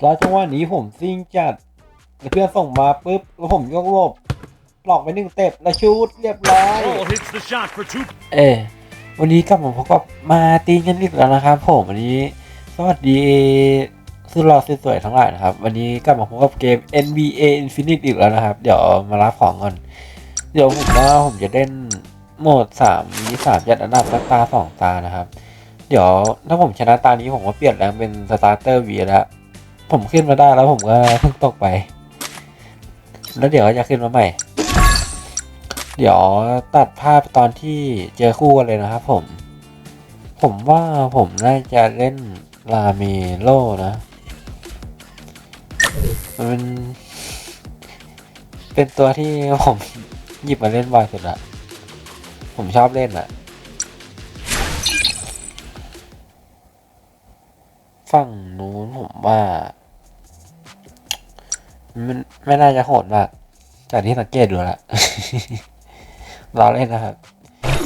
แล้วจังหวะนี้ผมซิ่งจัดแล้วเพื่อนส่งมาปุ๊บแล้วผมยกหลบหลอกไปหนึ่งเต็ปแล้วชูดเรียบร้อย Ball hits the shot for two. เออวันนี้กลับมาพบกับมาตีกันอีกแล้วนะครับ ผมวันนี้สวัสดีสุดหล่อสวยๆทั้งหลายนะครับ วันนี้กลับมาพบกับเกม NBA Infinite อีกแล้วนะครับ เดี๋ยวมารับของก่อน เดี๋ยวผมว่าผมจะเล่นโหมดสามมีสามยัดอันดับสักตาสองตานะครับ เดี๋ยวถ้าผมชนะตานี้ผมก็เปลี่ยนแรงเป็นสตาร์เตอร์วีแล้ว ผมขึ้นมาได้แล้วผมก็เพิ่งตกไป แล้วเดี๋ยวจะขึ้นมาใหม่ เดี๋ยวตัดภาพตอนที่เจอคู่กันเลยนะครับผม ผมว่าผมน่าจะเล่นลาเมโลนะมันเป็นเป็นตัวที่ผมหยิบมาเล่นบ่อยสุดละผมชอบเล่นอะฝั่งนู้นผมว่า มันไม่น่าจะโหดมากจากที่สังเกตดูละเราเล่นนะครับ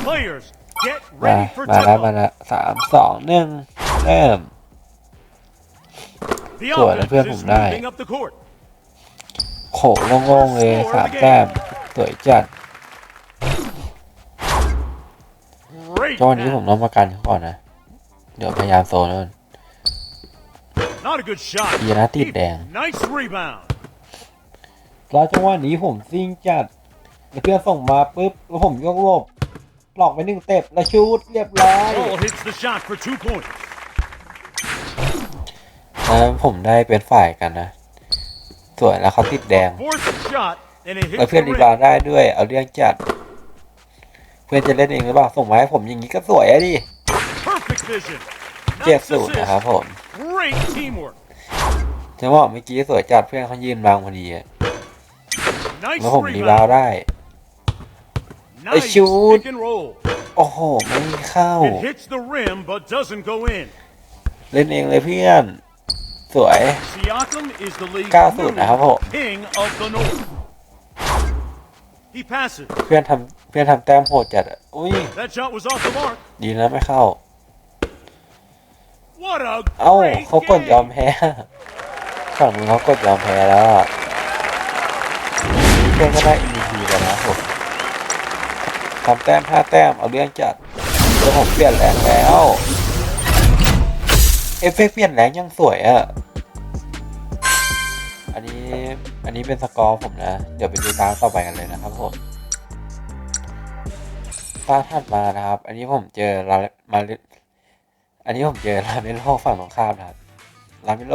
Players, get มา ready for มาแล้วมา tip-off. แล้วสามสองหนึ่งเริ่ม The Rồi, là offense khuyên is ผมได้ moving up the court. โขโล่งๆเลยสามแต้มสวยจัด Great จังหวะนี้ผม pass. ต้องประกันเขาก่อนนะ เดี๋ยวพยายามโซนนั่น Not a good shot. ดีนะติดแดง Nice rebound. แล้วจังหวะนี้ผมซิ่งจัดแล้วเพื่อนส่งมาปุ๊บแล้วผมยกหลบหลอกไปหนึ่งเต็ปแล้วชูดเรียบร้อย Ball hits the shot for two points. แล้วผมได้เป็นฝ่ายกันนะ สวยแล้วเขาติดแดง Fourth shot, and it แล้ว hits เพื่อน the รี rim. บาวด์ได้ด้วย เอาเรื่องจัด เพื่อนจะเล่นเองหรือเปล่าส่งมาให้ผมอย่างนี้ก็สวยอะดิ Perfect vision. เจ็ด Nice สูตรนะครับ assist. ผม Great teamwork. จังหวะเมื่อกี้สวยจัดเพื่อนเขายืนบางพอดีอะ Nice แล้วผมรีบาวด์ rebound. ได้ Nice shoot. pick and roll. โอ้โห ไม่เข้า It hits the rim, but doesn't go in. เล่นเองเลยเพื่อน สวย Siakam is the league's เก้าสูตรนะครับผม new king of the north. He passes. เพื่อนทำเพื่อนทำแต้มโหดจัดอะอุ้ย That shot was off the mark. ดีนะไม่เข้า What a เอ้า great เขากดยอม game. แพ้ฝั่งนู้นเขากดยอมแพ้แล้วอะเพื่อน ก็ได้ MVP แล้วนะผมทำแต้มห้าแต้ม เอาเรื่องจัดแล้วผมเปลี่ยนแรงแล้ว เอฟเฟกเปลี่ยนแรงยังสวยอะอันนี้อันนี้เป็นสกอร์ผมนะ เดี๋ยวไปดูตาต่อไปกันเลยนะครับผมตาถัดมานะครับ อันนี้ผมเจอลามาเลอันนี้ผมเจอลาเมโลฝั่งตรงข้ามนะครับลาเมโล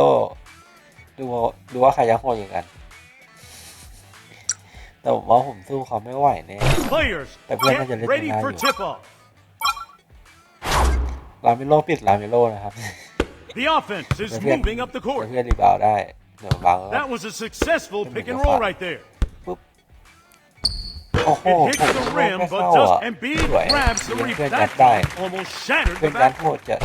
ดูว่าดูว่าใครจะโหดอย่างกัน แต่ผมว่าผมสู้เขาไม่ไหวแน่ Players, Tập lên nó get giờ lên ready trên for hai tip-off. ลาเมโลปิดลาเมโลนะครับ The offense is Tập lên. moving up the เดี๋ยว court. เพื่อนรีบาวด์ได้ เดี๋ยวบางแล้ว That was a successful Let me pick and go roll far. right there. โอ้โห It ผม hits the ไม่ rim, เข้า but อ่ะ just Embiid สวย grabs the เพื่อน rebound. ยั That ดได้ dunk almost shattered เพื่อ the นยัด back. โหดจัด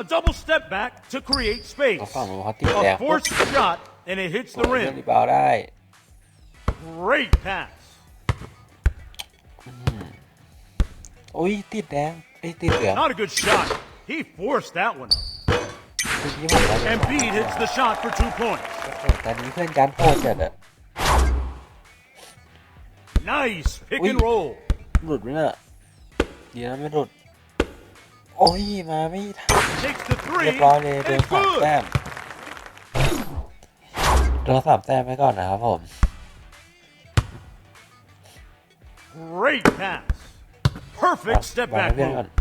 A double step back to create เขา space. ฝั่งนู้นเขาติดแด A ง forced shot, and it hits เพื่ the อน rim. รีบาวด์ได้ Great pass. อุ้ยติดแดงไอ้ยติดเหลือง Not a good shot. He forced that one up. เมื่อกี้ผมว่าจะ Embiid hits the shot for two points. แต่นี้เพื่อนยัดโหดจัดอะ Nice pick Ui. and roll. หลุดไหมน่ะดีนะไม่หลุด โอ้ยมาไม่ทัน Takes the เรีย three. บร้อยเลยโดน It's สาม good. แต้ม โดนสามแต้มไปก่อนนะครับผม Great pass. Perfect step วาง back ให้เพื่อนก่อน move.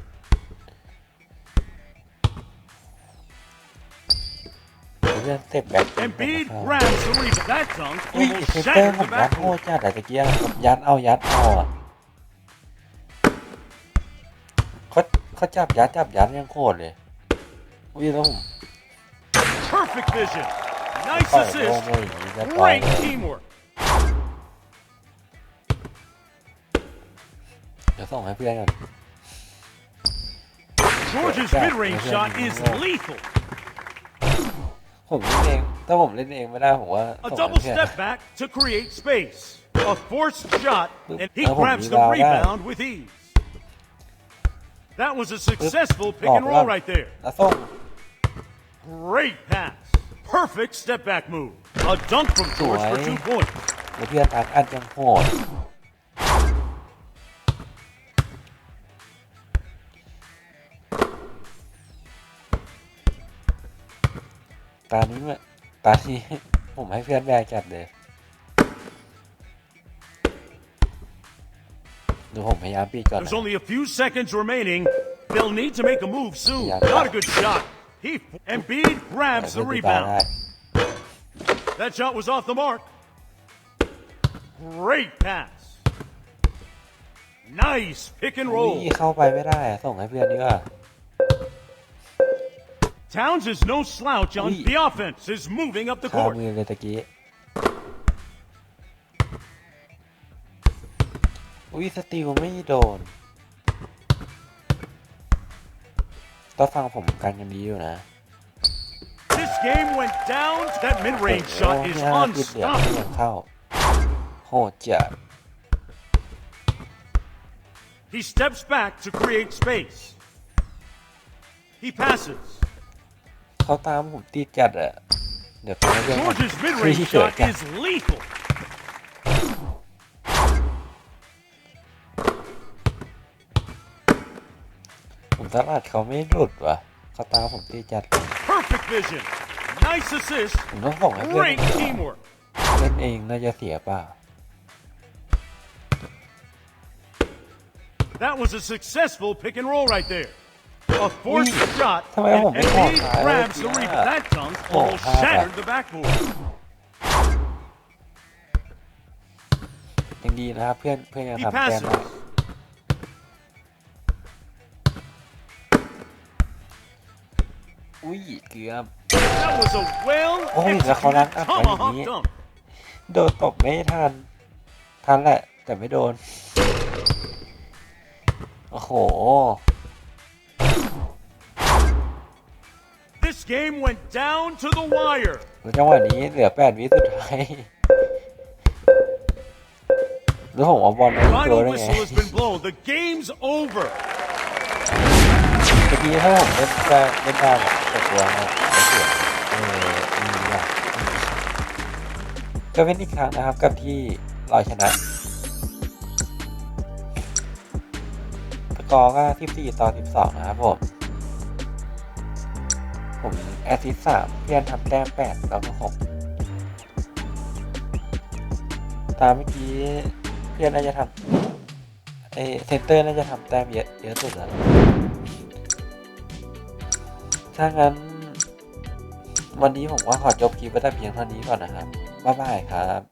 เพื่อนเตะแบ็ค Embiid grabs the rebound. That dunk อุ้ย almost เซฟเตอร์ shattered ผ the มยัดโห backboard. ดจัดแต่ตะเกียผมยัดเอายัดเอาอะเขาเขาจับยัดจับยัดยังโคตรเลยอุ้ยแล้วผม Perfect vision. ปล่ Nice อยโล่ง assist. เลยอย่างนี้จะปล่อย Great เลย teamwork. เดี๋ยวส่งให้เพื่อนก่อน George's Yeah, mid-range yeah, shot is yeah. lethal. ผมเล่นเองถ้าผมเล่นเองไม่ได้ผมว่า A ส่ง double ให้เพื่อน step back to create space. A forced shot, and he Ờ, grabs the rebound out. rebound with ease. That was a successful pick and Lọt roll lắm. right there. แล้วส่ง Great pass. Perfect step back move. A dunk from George for two points. แล้วเพื่อนอัดอัดยังโหดตานี้มันตานี้ ผมให้เพื่อนแบกจัดเลยดูผมพยายามปีกก่อนนะ There's only a few seconds remaining. They'll need to make a move soon. Yeah. Not a good shot. He Embiid grabs the เพื่อนตีบาได้ rebound. That shot was off the mark. Great pass. Nice pick and อุ้ย roll. เข้าไปไม่ได้อะส่งให้เพื่อนดีกว่า Towns is no slouch on Ui. the offense. Is moving up the คา court. มือเลยตะกี้ อุ้ยสติลไม่โดน ต้องฟังผมกันกันดีอยู่นะ This game went down. That mid-range โอ้ shot โห is ห้าติดเหลืองไม่ unstoppable. ยังเข้า โหดจัด He steps back to create space. He passes. เขาตามผมติดจัดอะเดี๋ยวเขาไม่เรื่อง George's คุย mid-range เฉย shot กัน is lethal. ผมสลัดเขาไม่หลุดว่ะเขาตามผมติดจัด Perfect vision. Nice assist. ผมต้องส่งให้เพื่อน Great teamwork. เล่นเองน่าจะเสียเปล่า That was a successful pick and roll right there. A forced Ui. shot, Sao em and không biết Embiid một cái grabs the kìa. rebound. That dunk Ồ, almost ha, shattered ha. the backboard. ยังดีนะครับเพื่อนเพื่อนยัง He ทำแต้ม passes. ได้ อุ้ยเกือบ That was a well Ôi, là khó lắm, executed à, phải tomahawk nhỉ? dunk. โดนตบไม่ทัน ทันแหละ แต่ไม่โดน โอ้โห This game went down to the wire. แล้วจังหวะนี้เหลือแปดวิสุดท้ายแล้วผมเอาบอลไปตัว Final ได้ไง whistle has been blown. The game's over. เมื่อกี้ถ้าผมเล่นได้เล่นได้ แต่ตัวนะไม่เสียเออดีกว่าก็เป็นอีกครั้งนะครับกับที่เราชนะสกอร์ก็14ต่อ12 นะครับผม ผมแอสซิสต์3เพื่อนทำแต้ม8แล้วก็6ตามเมื่อกี้เพื่อนน่าจะทำเอเซนเตอร์น่าจะทำแต้มเยอะเยอะสุดแล้ว ถ้างั้น วันนี้ผมว่าขอจบคลิปไว้แต่เพียงเท่านี้ก่อนนะครับ บ๊ายบายครับ